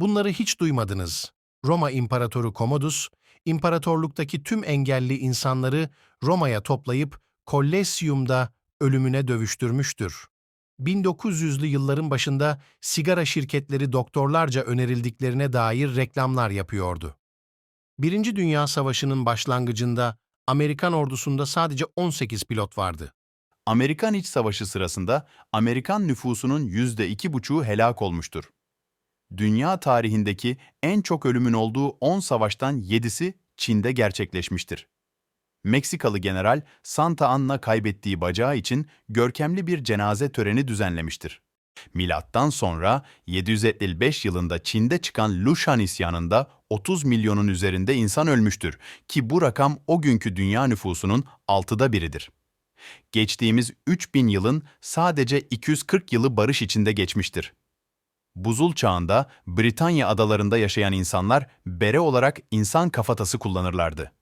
Bunları hiç duymadınız. Roma İmparatoru Commodus, imparatorluktaki tüm engelli insanları Roma'ya toplayıp Kollezyum'da ölümüne dövüştürmüştür. 1900'lü yılların başında sigara şirketleri doktorlarca önerildiklerine dair reklamlar yapıyordu. Birinci Dünya Savaşı'nın başlangıcında Amerikan ordusunda sadece 18 pilot vardı. Amerikan İç Savaşı sırasında Amerikan nüfusunun %2,5'u helak olmuştur. Dünya tarihindeki en çok ölümün olduğu 10 savaştan 7'si Çin'de gerçekleşmiştir. Meksikalı general Santa Anna kaybettiği bacağı için görkemli bir cenaze töreni düzenlemiştir. Milattan sonra 755 yılında Çin'de çıkan Lushan isyanında 30 milyonun üzerinde insan ölmüştür ki bu rakam o günkü dünya nüfusunun altıda biridir. Geçtiğimiz 3000 yılın sadece 240 yılı barış içinde geçmiştir. Buzul çağında Britanya adalarında yaşayan insanlar bere olarak insan kafatası kullanırlardı.